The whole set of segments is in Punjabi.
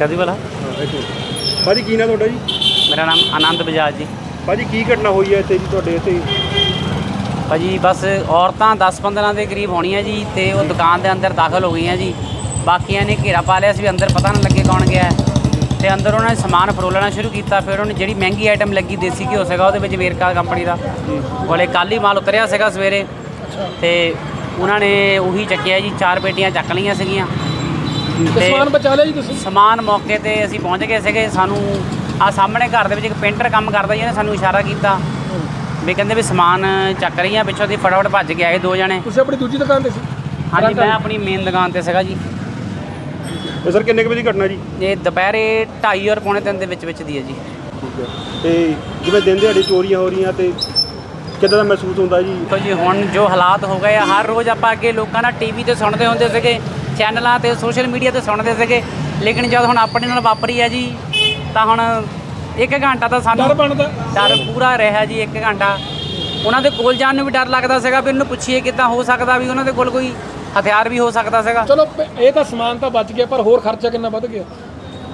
ਕਦੀ ਭਲਾ ਹਾਂ ਇੱਕ ਮਿੰਟ ਭਾਜੀ ਕੀ ਨਾਮ ਤੁਹਾਡਾ ਜੀ? ਮੇਰਾ ਨਾਮ ਆਨੰਦ ਬਜਾਜ ਜੀ। ਭਾਜੀ ਕੀ ਘਟਨਾ ਹੋਈ ਹੈ ਇੱਥੇ ਜੀ ਤੁਹਾਡੇ ਇੱਥੇ? ਭਾਜੀ ਬਸ ਔਰਤਾਂ 10-15 ਦੇ ਕਰੀਬ ਹੋਣੀਆਂ ਜੀ ਤੇ ਉਹ ਦੁਕਾਨ ਦੇ ਅੰਦਰ ਦਾਖਲ ਹੋ ਗਈਆਂ ਜੀ। ਬਾਕੀਆਂ ਨੇ ਘੇਰਾ ਪਾ ਲਿਆ ਸੀ ਵੀ ਅੰਦਰ ਪਤਾ ਨਾ ਲੱਗੇ ਕੌਣ ਗਿਆ ਹੈ। ਤੇ ਅੰਦਰ ਉਹਨਾਂ ਨੇ ਸਮਾਨ ਫਰੋਲਣਾ ਸ਼ੁਰੂ ਕੀਤਾ ਫਿਰ ਉਹਨੇ ਜਿਹੜੀ ਮਹਿੰਗੀ ਆਈਟਮ ਲੱਗੀ ਦੇਸੀ ਘਿਓ ਸੀਗਾ ਉਹਦੇ ਵਿੱਚ ਵੇਰਕਾ ਕੰਪਨੀ ਦਾ। ਕੋਲੇ ਕੱਲ੍ਹ ਹੀ ਮਾਲ ਉਤਰਿਆ ਸੀਗਾ ਸਵੇਰੇ। ਤੇ ਉਹਨਾਂ ਨੇ ਉਹੀ ਚੱਕਿਆ ਜੀ ਚਾਰ ਪੇਟੀਆਂ ਚੱਕ ਲਈਆਂ ਸੀਗੀਆਂ। ਤੇ ਸਮਾਨ ਬਚਾ ਲਿਆ ਜੀ ਤੁਸੀਂ? ਸਮਾਨ ਮੌਕੇ ਤੇ ਅਸੀਂ ਪਹੁੰਚ ਗਏ ਸੀਗੇ। ਸਾਨੂੰ ਆ ਸਾਹਮਣੇ ਘਰ ਦੇ ਵਿੱਚ ਇੱਕ ਪੇਂਟਰ ਕੰਮ ਕਰਦਾ ਜੀ ਉਹਨੇ ਸਾਨੂੰ ਇਸ਼ਾਰਾ ਕੀਤਾ। ਵੀ ਕਹਿੰਦੇ ਵੀ ਸਮਾਨ ਚੱਕ ਰਹੀਆਂ ਪਿੱਛੋਂ ਦੀ ਫਟਾਫਟ ਭੱਜ ਕੇ ਆਏ ਦੋ ਜਣੇ। ਤੁਸੀਂ ਆਪਣੀ ਦੂਜੀ ਦੁਕਾਨ ਤੇ ਸੀ? ਹਾਂਜੀ ਮੈਂ ਆਪਣੀ ਮੇਨ ਦੁਕਾਨ ਤੇ ਸੀਗਾ ਜੀ। ਤੇ ਸਰ ਕਿੰਨੇ ਕੁ ਵਜੇ ਦੀ ਘਟਨਾ ਜੀ? ਇਹ ਦੁਪਹਿਰੇ 2:30 ਔਰ ਪੌਣੇ 3 ਦੇ ਵਿੱਚ ਵਿੱਚ ਦੀ ਹੈ ਜੀ। ਠੀਕ ਹੈ। ਤੇ ਜਿਵੇਂ ਦਿਨ ਦਿਹਾੜੇ ਚੋਰੀਆਂ ਹੋ ਰਹੀਆਂ ਤੇ ਕਿੱਦਾਂ ਦਾ ਮਹਿਸੂਸ ਹੁੰਦਾ ਜੀ? ਦੇਖੋ ਜੀ ਹੁਣ ਜੋ ਹਾਲਾਤ ਹੋ ਗਏ ਆ ਹਰ ਰੋਜ਼ ਆਪਾਂ ਅੱਗੇ ਲੋਕਾਂ ਨਾਲ ਟੀਵੀ ਤੇ ਸੁਣਦੇ ਹੁੰਦੇ ਸੀਗੇ। ਚੈਨਲਾਂ ਤੇ ਸੋਸ਼ਲ ਮੀਡੀਆ ਤੇ ਸੁਣਦੇ ਸੀਗੇ। ਲੇਕਿਨ ਜਦ ਹੁਣ ਆਪਣੇ ਨਾਲ ਵਾਪਰੀ ਹੈ ਜੀ ਤਾਂ ਹੁਣ ਇੱਕ ਘੰਟਾ ਤਾਂ ਸਾਨੂੰ ਡਰ ਬਣਦਾ। ਡਰ ਪੂਰਾ ਰਿਹਾ ਜੀ ਇੱਕ ਘੰਟਾ। ਉਹਨਾਂ ਦੇ ਕੋਲ ਜਾਣ ਨੂੰ ਵੀ ਡਰ ਲੱਗਦਾ ਸੀਗਾ ਵੀ ਇਹਨੂੰ ਪੁੱਛੀਏ ਕਿੱਦਾਂ ਹੋ ਸਕਦਾ ਵੀ ਉਹਨਾਂ ਦੇ ਕੋਲ ਕੋਈ ਹਥਿਆਰ ਵੀ ਹੋ ਸਕਦਾ ਸੀਗਾ। ਚਲੋ ਇਹ ਤਾਂ ਸਮਾਨ ਤਾਂ ਬਚ ਗਿਆ ਪਰ ਹੋਰ ਖਰਚਾ ਕਿੰਨਾ ਵੱਧ ਗਿਆ?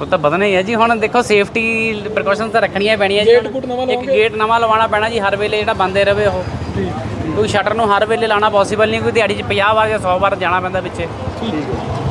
ਉਹ ਤਾਂ ਵਧਣਾ ਹੀ ਹੈ ਜੀ। ਹੁਣ ਦੇਖੋ ਸੇਫਟੀ ਪ੍ਰੀਕਾਸ਼ਨਸ ਤਾਂ ਰੱਖਣੀਆਂ ਪੈਣੀਆਂ ਜੀ। ਇੱਕ ਗੇਟ ਨਵਾਂ ਲਵਾਉਣਾ ਪੈਣਾ ਜੀ ਹਰ ਵੇਲੇ ਜਿਹੜਾ ਬੰਦੇ ਰਵੇ ਉਹ। ਕੋਈ ਸ਼ਟਰ ਨੂੰ ਹਰ ਵੇਲੇ ਲਾਣਾ ਪੋਸੀਬਲ ਨਹੀਂ ਕੋਈ ਦਿਹਾੜੀ 'ਚ 50 ਵਾਰ ਜਾਂ 100 ਵਾਰ ਜਾਣਾ ਪੈਂਦਾ ਵਿੱਚੇ ਠੀਕ ਹੈ।